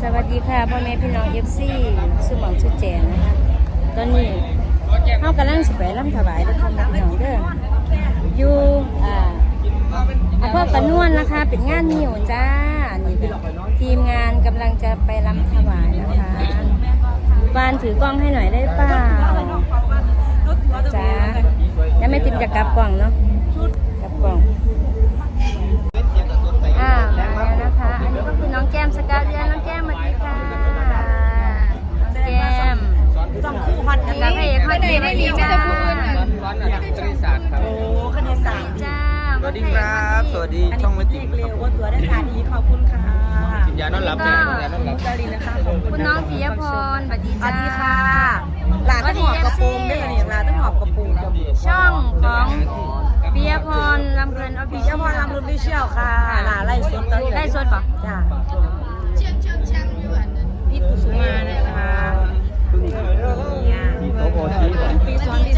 สวัสดีค่ะพ่อแม่พี่น้องเอฟซีสุหมองชุดแจนนะคะ ตอนนี้เฮากำลังสิไปร่ำถวายทุกคนพี่น้องเด้ออยู่อ่าอำเภอกระนวนนะคะ เป็นงานนิวจ้านี่ทีมงานกำลังจะไปรำถวายนะคะบานถือกล้องให้หน่อยได้เปล่าจ้าแล้วแม่ติมจะกลับกล่องเนาะกลับกล่อง อ่ามาแล้วนะคะ อันนี้ก็คือน้องแก้มสกาวเดียนน้องแก้มสวัสดีค่ะน้องแก้ม สองคู่ฮอต แล้ว นี้ ก็พระเอกฮอตดี ไม่ ดี ได้ จ้า พูด ร้อนอะคณิตศาสตร์ครับ โอ้คณิตศาสตร์ จ้า ส วัสดีครับ สวัสดีช่องไม่ติ่งเร็ควรับว่าตัวได้ค่ะดีขอบคุณค่ะกินยานอนหลับเนี่ยยานอนหลับดารินนะคะขอบคุณคุณน้องปิยพรสวัสดีสวัจ้าสดีค่ะหลานต้องหอบกระโปรงด้วยนี่หลานต้องหอบกระโปรงช่องของปิยพรลำเพลินออฟฟิพี่เชีเจ้ายพรลำรุ่นดิเชียลค่ะหลานไล่สดตอนนี้ได้สดป่ะจ้าพี่กุสุมานะคะเนี่ยโอ้โหชี้ปีสอนวิ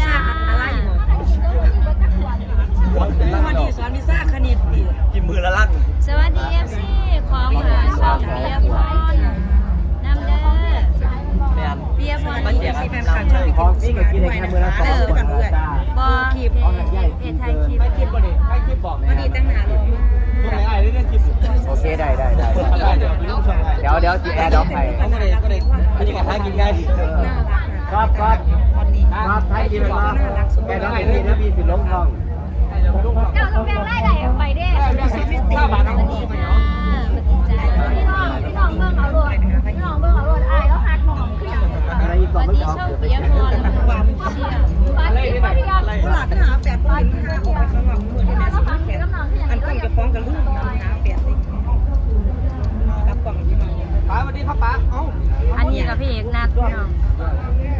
ชาอะไรอยู่ สวันนี้สอนวิชาคณิตดิกินมือละลั่นสวัสดีเอฟซีของอ่าช่องปิยพรนำเด้อแมนปิยพรมันเดี๋ยวมีแฟนคลับชอบไปกินด้วยนะคะเออกันด้วยบอคลิปเอไทยคลิปไม่คลิปบ่ดิไม่คลิปบอกวันนี้ตั้งนานลงคลิปโอเคได้ได้ได้เดี๋ยวเดี๋ยวจีแอร์ด็อกให้เขาก็เลยก็เลยไม่ได้กับท้กินง่ายครับครับครับไทยกินเลยครับแอร์ด็อกให้พี่นะพี่สิลงทอง เจ้าต้องแปลงได้ไหนไปเด้ข้าวบาทน้องสวัสดีจ้าสวัสดีจ้าพี่น้องพี่น้องเบิ่งเอาโลดพี่น้องเบิ่งเอาโลดอายแล้วหักหมองขึ้นอะไรอีกสสองวัสไม่ดีเอาช่องเดี๋ยวไปปิยแข่งพรลำพูนเชียฟ้านที่พัทยาตลาดหาแปดคนห้าออกไปข้างนอกมือที่ไหนสิบแปดอันกล้องจะฟ้องกันลูกหาแปดสิกับกล่องที่มาป้าสวัสดีครับป้าเอ้าอันนี้กับพี่เอกนัดน้อง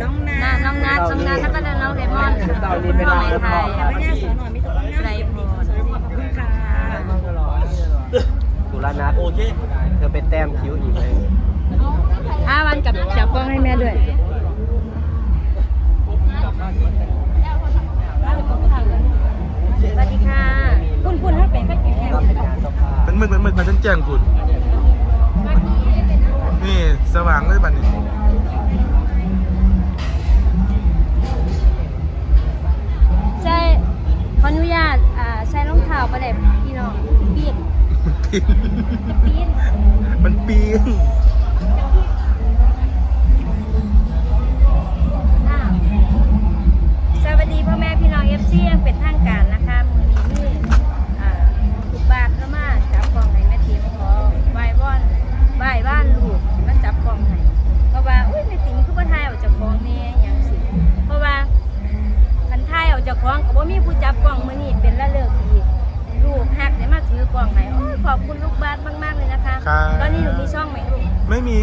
น้องนานาน้องนัดน้องนัดแล้วก็น้องเลมอนน้องไม้ไทยแต่ ไม่แน่สอนหน่อยมีตัวน้ำไรพรสวัสดีขอบคุณค่ะสุรนัทโอเค เธอเป็นแต้มคิ้วอีกเลยห้าวันกับจับกล้องให้แม่ด้วยสวัสดีค่ะคุณคุณถ้าเป็นก็แข็งแรงรับเป็นงานเจ้าภาพเป็นหมึกเป็นหมึกมาฉันแจ้งคุณนี่สว่างเลยบัดนี้ รองเท้าประเด็บพี่น้องปีนปีนปีนมันปีนอ้าวสวัสดีพ่อแม่พี่น้องเอฟซียังเป็นทางการ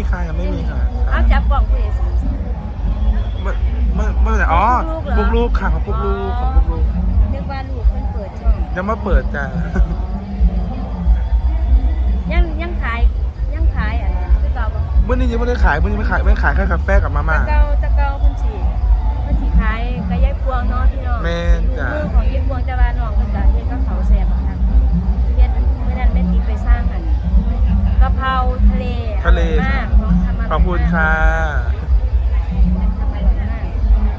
ค่ะยังไม่มีค่ะเอาจับกล่องผู้ใดสิเมื่อเมื่อเมื่อไหร่อ๋อปุ๊ปุ๊กกลูลูกกเหรอค่ะของปุ๊กลูกของปุ๊กลูกนึกว่าลูกเพิ่นเปิดช่องยังมาเปิดจ้ะยังยังขายยังขายอะไรคือเก่าบ่เมื่อนี้ยังไม่ได้ขายเมื่อนี้ไม่ขายไม่ขายแค่กาแฟกับมาม่าตะเกาต องทำอร่อยมากขอบคุณค่ะทำอร่อยมาก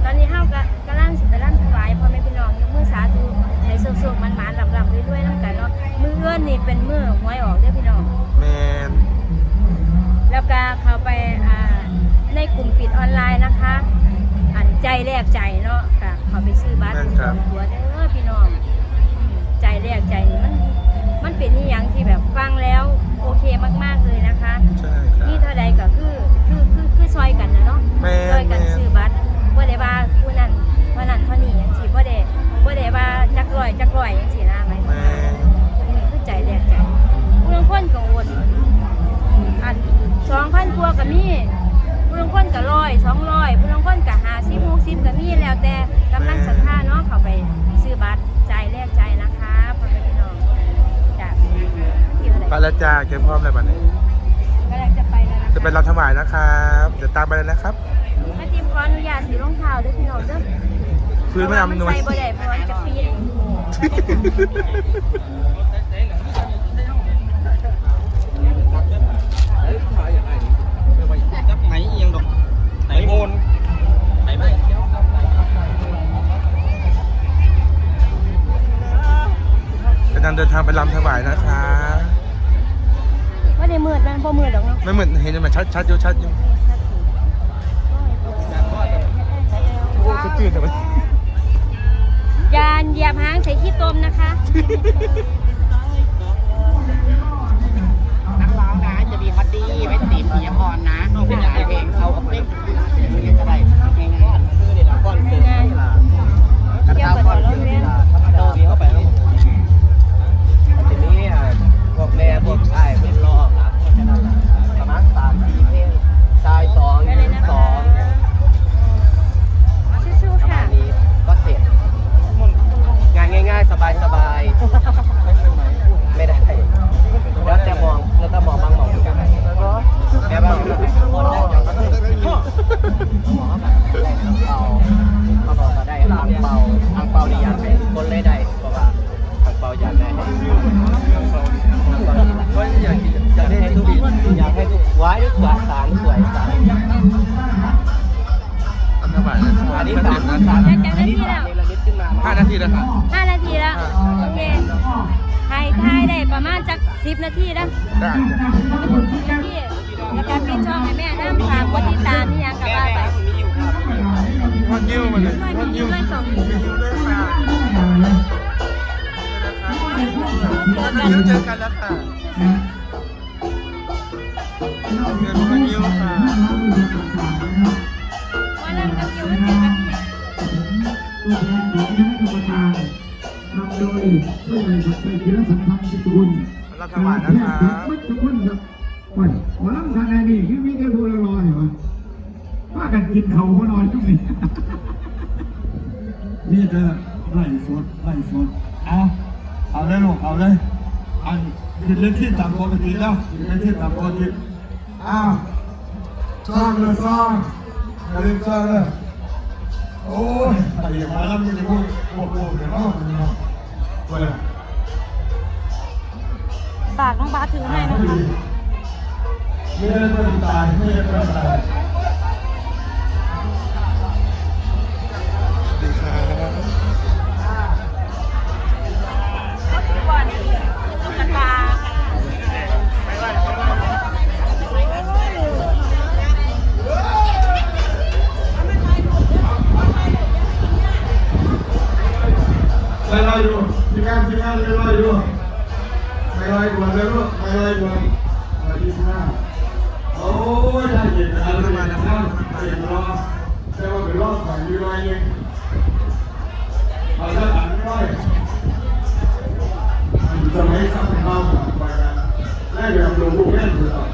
ตอนนี้เฮาก็กำลังสิไปร่ำถวายพ่อแม่พี่น้องยกมือสาธุให้สุขๆมันๆลำๆเรื่อยๆนํกันเนาะมื้อเอื้อนนี่เป็นมื้อหวยออกเด้อพี่น้อง แมนแล้วก็เข้าไปอ่าในกลุ่มปิดออนไลน์นะคะ อันใจแรกใจเนาะก็เขาไปซื้อบัตรจองตัวเด้อพี่น้องอืมใจแรกใจนี่มันมันเป็นนิยังที่แบบฟังแล้วโอเคมากๆเลยนะคะ ใช่ค่ะนี่เท่าใดก็คือคือ แล้วจ้าเกมพร้อมแล้วบัดนี้กำลังจะไปแล้วจะเป็นรับถวายนะครับเดี๋ยวตามไปเลยนะครับแม่จิมขออนุญาตสีรองเท้าด้วยพี่น้องเด้อพื้นไม่อำนวยใส่บ่ได้เพราะว่าจะฟีนไหนเอียงดกไหนโมนไหนไม่กำลังเดินทางไปลำถวายนะ ไม่เหมือนเห็นมันชัดชัดอยู่ชัดอยู่โอ้จะตื่นทำไมยานเหยียบหางใส่ขี้ตมนะคะ นักร้องนะจะมีฮอตดี้ไม่ติดมีพรนะเป็นหลายเพลงเขากับเพลงเพลงก็ได้ อยากให้ทุกไว้สวยสารสวยสารลำถวายนะคะอันนี้มันสาเต็มมนานะทีคะอันนี้สามเนรมิตขึ้นมาห้านาทีแล้วค่ะห้านาทีแล้วโอเคถ่ายถ่ายได้ประมาณจักสิบนาทีแล้วได้จ้ะนาทีแล้วก็ปิดช่องให้แม่น้ำฝากกดติดตามที่ยังกับว่าไปมีอยู่ครับทอดยิ้วมาเลยด้วยทอดมียิ้วด้วยสองมียิ้วด้วยค่ะทอดยิ้วเจอกันแล้วค่ะ เงินทอดยิ้วค่ะว่าเริ่มกับคิวเจ็ดนาทีตัวแทนของคณะกรรมการนำโดยผู้บริหารใจกีฬาสัมพันธ์สุขุลลำถวายนะคะมัดทุกคนครับโอ้ยหมอลำทางไหนนี่คือมีแต่ผู้ละลอยวะว่ากันกินเขาพอนอนทุกนี่นี่จะไล่สดไล่สดเอาเอาเลยลูกเอาเลยอันคือเล่นที่ตามปกติแล้วคือเล่นที่ตามปกติ อ้าวซ่องเลยซ่องอย่าลืมซ่องเลยโอ้ยไอ้หมาแล้วมันจะพูดโอ้โหเดี๋ยวเราไปเนาะไปเลยฝากน้องบาสถือให้นะคะไม่ได้ไม่ได้ตายไม่ได้ไม่ได้ตาย ไปลอยอยู่ที่งานที่งานไปลอยอยู่ไปลอยด่วนเลยลูกไปลอยด่วนไปที่ห้าโอ้ยได้เห็นอะไรมาแล้วนะเห็นรอแต่ว่าเป็นรอบของยูโรเองเอาละอันน้อยสมัยสัมภาษณ์ไปกันได้เรียนรู้พวกนี้ถูกต้อง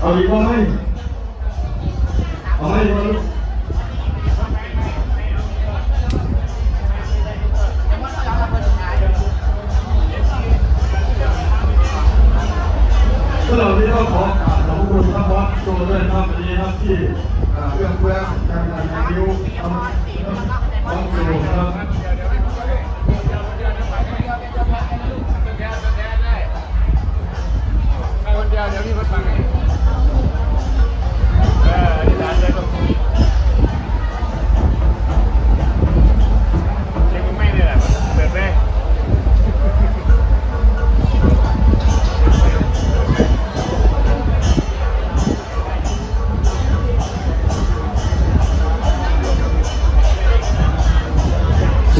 เอาอีกว่าไหม เราได้ก็ขอขอบคุณท่านบอสโจด้วยครับวันนี้ครับที่เรื่องเพื่อการงานนิ้วทำต้องโจครับเดี๋ยวนี้มันฟังง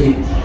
সেই